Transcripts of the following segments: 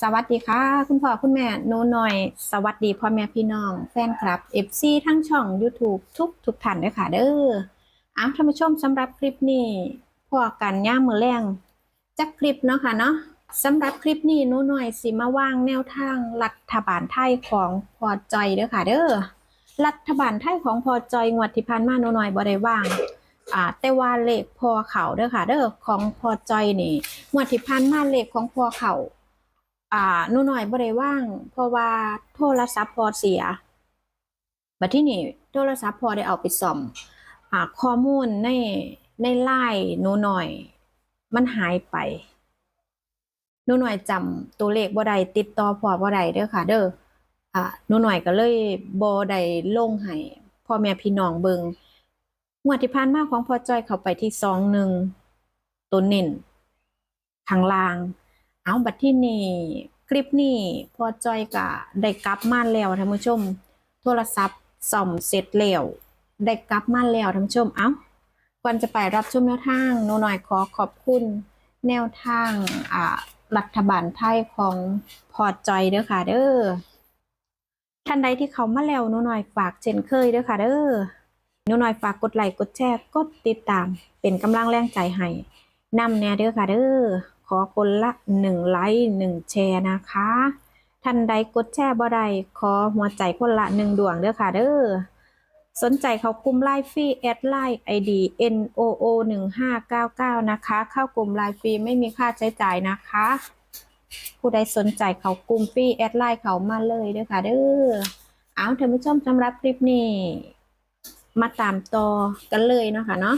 สวัสดีค่ะ คุณพ่อคุณแม่หนูหน่อย สวัสดีพ่อแม่พี่น้อง แฟนคลับ FC ทั้งช่อง YouTube ทุกทุกท่านด้วยค่ะเด้ออ้าวท่านผู้ชมสำหรับคลิปนี้พอกันย่ามมือแรงจักคลิปเนาะค่ะเนาะสำหรับคลิปนี้หนูหน่อยสิมาว่างแนวทางรัฐบาลไทยของพอจอยเด้อค่ะเด้อรัฐบาลไทยของพอจอยงวดที่ผ่านมาหนูหน่อยบ่ได้ว่างอ่าแต่ว่าเลขพอเขาเด้อค่ะเด้อของพอจอยนี่งวดที่ผ่านมาเลขของพอเขา อ่าหนูหน่อยบ่ได้ว่าง เพราะว่าโทรศัพท์พอเสียบัดที่นี่โทรศัพท์พอได้เอาไปซ่อมอ่าข้อมูลในในไลน์หนูหน่อย มันหายไปหนูหน่อยจำตัวเลขบ่ได้ติดต่อพอบ่ได้เด้อค่ะ เด้ออ่าหนูหน่อยก็เลยบ่ได้ลงให้พ่อแม่พี่น้องเบิงงวดที่ผ่านมาของพ่อจ้อยเข้าไปที่สองหนึ่งตัวเน้นข้างล่าง เอาบัดที่นี่คลิปนี้พอจอยกะได้กลับมาแล้วท่านผู้ชม โทรศัพท์ซ่อมเสร็จแล้วได้กลับมาแล้วท่านผู้ชมเอ้าก่อนจะไปรับชมแนวทางหนูหน่อยขอขอบคุณแนวทางอ่ารัฐบาลไทยของพอจอยเด้อค่ะเด้อท่านใดที่เขามาแล้วหนูหน่อยฝากเช่นเคยเด้อค่ะเด้อนูหน่อยฝากกดไลค์กดแชร์กดติดตาม เป็นกำลังแรงใจให้นำแน่เด้อค่ะเด้อ ขอคนละหนึ่งไลค์หนึ่งแชร์นะคะ ท่านใดกดแชร์บ่ได้ขอหัวใจคนละหนึ่งดวงเด้อค่ะเด้อสนใจเขากลุ่มไลฟ์ฟรีแอดไลน์ ID NOO 1599 นะคะ เข้ากลุ่มไลฟ์ฟรีไม่มีค่าใช้จ่ายนะคะ ผู้ใดสนใจเขากลุ่มฟรีแอดไลน์เขามาเลยเด้อค่ะเด้อเอาท่านผู้ชมสำหรับคลิปนี้ มาตามต่อกันเลยเนาะค่ะเนาะ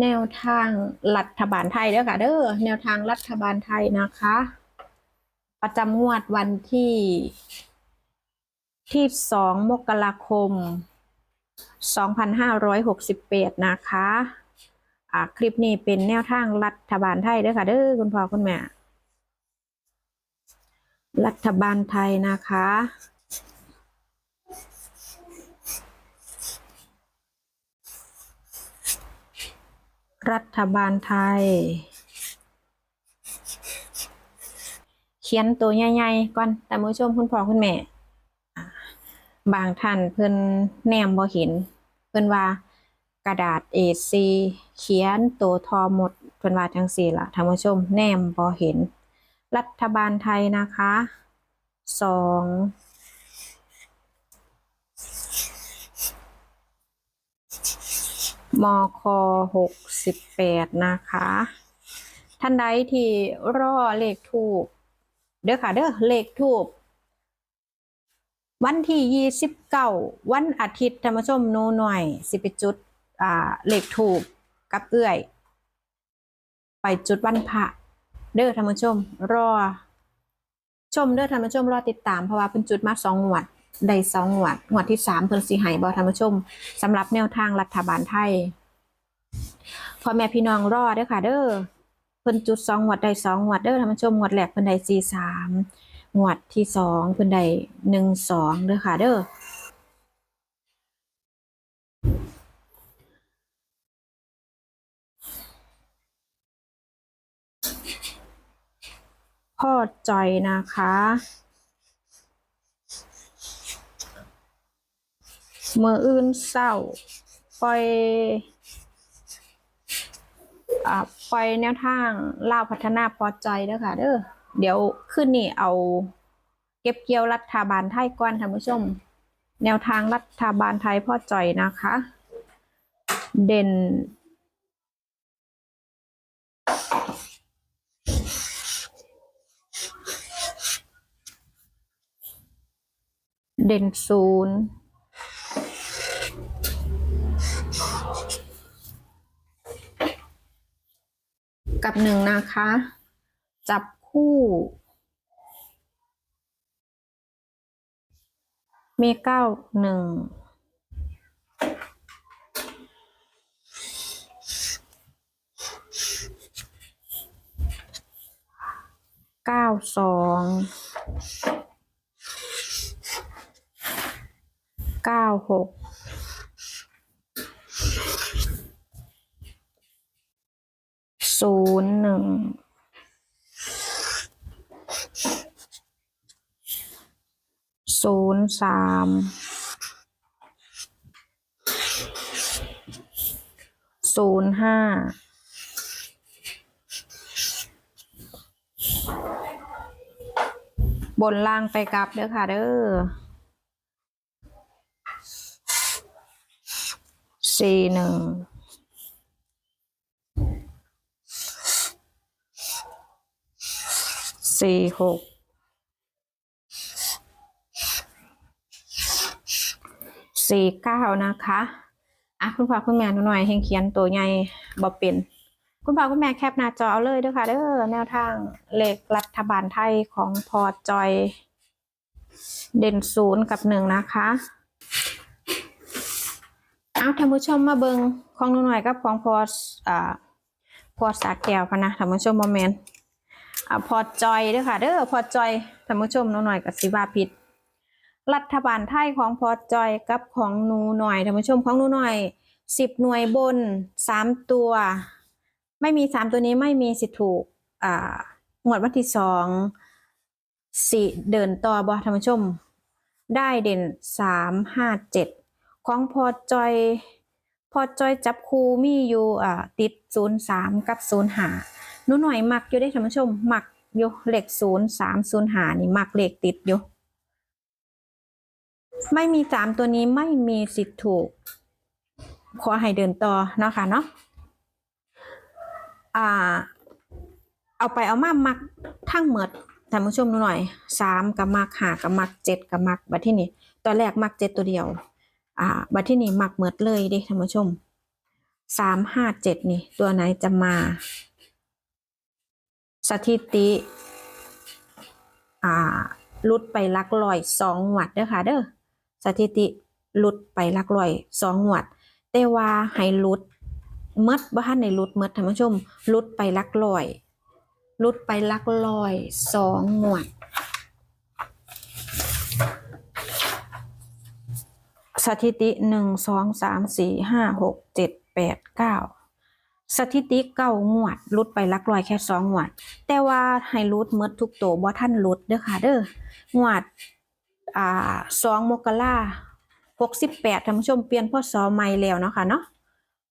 แนวทางรัฐบาลไทยเด้อค่ะเด้อแนวทางรัฐบาลไทยนะคะ ประจำงวดวันที่ ที่สองมกราคม 2568 นะคะอ่าคลิปนี้เป็นแนวทางรัฐบาลไทยเด้อค่ะเด้อคุณพ่อคุณแม่ รัฐบาลไทยนะคะ รัฐบาลไทย เขียนตัวใหญ่ๆก่อนแต่มือชมคุณพ่อคุณแม่ บางท่านเพิ่นแนมบ่เห็น เพิ่นว่ากระดาษ A4 เขียนตัวทอหมดเพิ่นว่าจังซี่ล่ะท่านผู้ชมแนมบ่เห็น รัฐบาลไทยนะคะสอง มคหกสิบแปดนะคะ ท่านใดที่รอเลขถูก เด้อค่ะเด้อเลขถูก วันที่ยี่สิบเก้าวันอาทิตย์ธรรมชมโนหน่อยสิไปจุดอ่าเลขถูกกับเอื้อย ไปจุดวันพระเด้อธรรมชม รอ ชมเด้อธรรมชมรอติดตามเพราะว่าเป็นจุดมาสองงวด ได้สองงวดงวดที่สามเพิ่นสิให้บ่ธรรมชมสำหรับแนวทางรัฐบาลไทยพ่อแม่พี่น้องรอเด้อค่ะเด้อเพิ่นจุดสองงวดได้สองงวดเด้อธรรมชมงวดแรกเพิ่นได้สี่สามงวดที่สองเพิ่นได้หนึ่งสองเด้อค่ะเด้อพ่อจอยนะคะ มื่ออื่นเศร้าปล่อยอ่าปล่อยแนวทางล่าวพัฒนาพอใจเด้อค่ะเด้อเดี๋ยวขึ้นนี่เอาเก็บเกี่ยวรัฐบาลไทยก่อนท่านผู้ชม แนวทางรัฐบาลไทยพ่อจอยนะคะ เด่น เด่นศูนย์ กับหนึ่งนะคะ จับคู่ มีเก้าหนึ่งเก้าสองเก้าหก ศูนย์หนึ่งศูนย์สามศูนย์ห้าบนล่างไปกลับเด้อค่ะเด้อสี่หนึ่ง สี่หกสี่เก้านะคะอะคุณพ่อคุณแม่หนูหน่อยเฮงเขียนตัวใหญ่บ่เป็น คุณพ่อคุณแม่แคปหน้าจอเอาเลยด้อค่ะเด้อแนวทางเลขรัฐบาลไทยของพอจอย เด่นศูนย์กับหนึ่งนะคะเอาท่านผู้ชมมาเบิงของหนูหน่อยกับของพออ่าพอสาแก้วพะนะท่านผู้ชมโมเมน อ่าพอจอยเด้อค่ะเด้อพอจอยท่านผู้ชมหนูหน่อยกับสิบาผิด รัฐบาลไทยของพอจอยกับของหนูหน่อยท่านผู้ชมของหนูหน่อยสิบหน่วยบนสามตัว ไม่มีสามตัวนี้ไม่มีสิทธิ์ถูกอ่าหมวดวันที่สองสี่เดินต่อบอท่านผู้ชม ได้เด่นสามห้าเจ็ดของพอจอย พอจอยจับคูมีอยู่อ่าติดศูนย์สามกับศูนย์หา นูหน่อยหมักอยู่ได้ท่านผู้ชมหมักอยู่เลขศูนย์สามศูนย์หานี่หมักเลขติดอยู่ไม่มีสามตัวนี้ไม่มีสิทธิ์ถูก ขอให้เดินต่อเนาะค่ะเนาะอ่า เอาไปเอามามักทั้งหมดท่านผู้ชมดูหน่อยสามกับมักหากับมักเจ็ดกับมักบัดที่นี่ตอนแรกมักเจ็ดตัวเดียว อ่า บัดที่นี่มักเหมือดเลยด้ท่านผู้ชมสามห้าเจ็ดนี่ ตัวไหนจะมา สถิติอ่าลุดไปลักลอยสองหวัดเด้อค่ะเด้อสถิติลุดไปลักร้อยสองหวดแต่ว่าให้ลุดเมดบ่ทันในลุดเมดท่านผู้ชมลุดไปลักร้อยลุดไปลักร้อยสองหวดสถิติหนึ่งสองสามสี่ห้าหกเจ็ดแปดเก้า สถิติเก้างวดลุดไปลักร้อยแค่สองงวด แต่ว่าให้ลุดเมดทุกตัวบ่ท่านลุดเด้อค่ะ เด้องวดอ่าสองมกราหกสิบแปดท่านผู้ชมเปลี่ยนพ่อสอใหม่แล้วเนาะค่ะเนาะ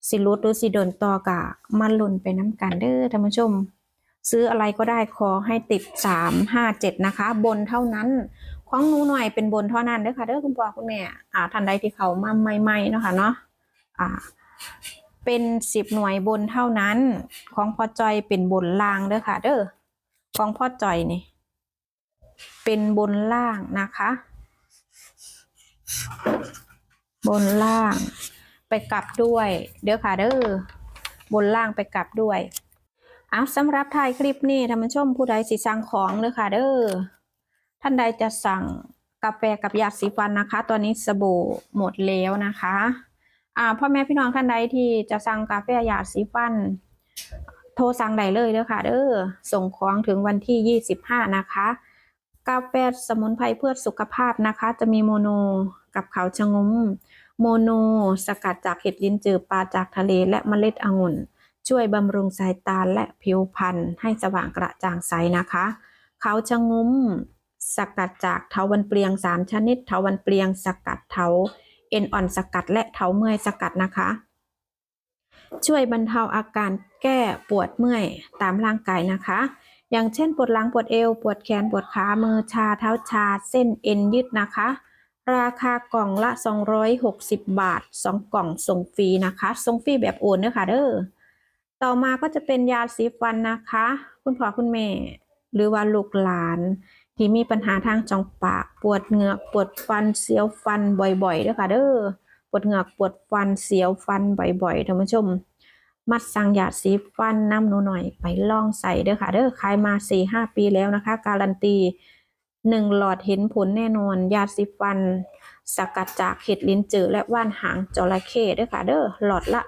สิรุดหรือสิเดินต่อกะมันหล่นไปน้ำกันเด้อท่านผู้ชม ซื้ออะไรก็ได้ขอให้ติดสามห้าเจ็ดนะคะ บนเท่านั้นของหนูหน่อยเป็นบนเท่านั้นเด้อค่ะเด้อคุณพ่อคุณแม่อ่าท่านใดที่เขามาใหม่ๆเนาะค่ะเนาะอ่า เป็นสิบหน่วยบนเท่านั้น ของพ่อจอยเป็นบนล่างเด้อค่ะ เด้อของพ่อจอยนี่ เป็นบนล่างนะคะ บนล่างไปกลับด้วย เด้อค่ะเด้อบนล่างไปกลับด้วยเอาสำหรับถ่ายคลิปนี้ท่านผู้ชมผู้ใดสิสั่งของเด้อค่ะ เด้อท่านใดจะสั่งกาแฟกับยาสีฟันนะคะ ตอนนี้สบู่หมดแล้วนะคะ พ่อแม่พี่น้องท่านใดที่จะสั่งกาแฟหยาดสีฟัน โทรสั่งได้เลยเด้อค่ะเด้อส่งของถึงวันที่ 25 นะคะ กาแฟสมุนไพรเพื่อสุขภาพนะคะ จะมีโมโนกับเขาชะงม โมโนสกัดจากเห็ดลิ้นจือปลาจากทะเลและเมล็ดองุ่น ช่วยบำรุงสายตาและผิวพรรณให้สว่างกระจ่างใสนะคะ เขาชะงมสกัดจากเถาวันเปลียง 3 ชนิดเถาวันเปลียงสกัดเถา เอ็นอ่อนสกัดและเถาเมื่อยสกัดนะคะ ช่วยบรรเทาอาการแก้ปวดเมื่อยตามร่างกายนะคะ อย่างเช่นปวดหลังปวดเอว ปวดแขนปวดขามือชาเท้าชา เส้นเอ็นยืดนะคะ ราคากล่องละ 260 บาท 2 กล่องส่งฟรีนะคะส่งฟรีแบบโอนเด้อค่ะเด้อต่อมาก็จะเป็นยาสีฟันนะคะ คุณพ่อคุณแม่ หรือว่าลูกหลาน ที่มีปัญหาทางจองปาก ปวดเหงือกปวดฟันเสียวฟันบ่อยๆเด้อค่ะเด้อปวดเหงือกปวดฟันเสียวฟันบ่อยๆท่านผู้ชม มัดสั่งยาสีฟันน้ำหนูหน่อยไปลองใส่เด้อค่ะเด้อขายมาสี่ห้าปีแล้วนะคะ การันตีหนึ่งหลอดเห็นผลแน่นอน ยาสีฟัน สกัดจากเห็ดลิ้นจือและว่านหางจระเข้เด้อค่ะเด้อหลอดละ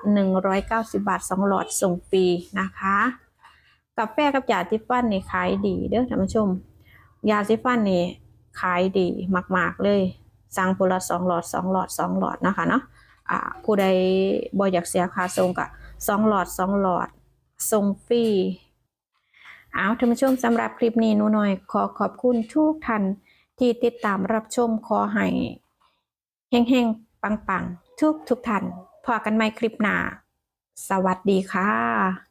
190บาท2หลอดส่งฟรีนะคะกาแฟกับยาสีฟันนี่ขายดีเด้อท่านผู้ชม ยาสีฟันนี่ขายดีมากๆเลยสั่งพละสองหลอดสองหลอดสองหลอดนะคะเนาะอ่าผู้ใดบ่อยากเสียค่าส่งก็สองหลอดสองหลอดส่งฟรีเอาท่านผู้ชมสำหรับคลิปนี้นูหน่อยขอขอบคุณทุกท่านที่ติดตามรับชมขอให้เฮงๆ ปังๆ ทุกทุกท่านพอกันใหม่คลิปหน้า สวัสดีค่ะ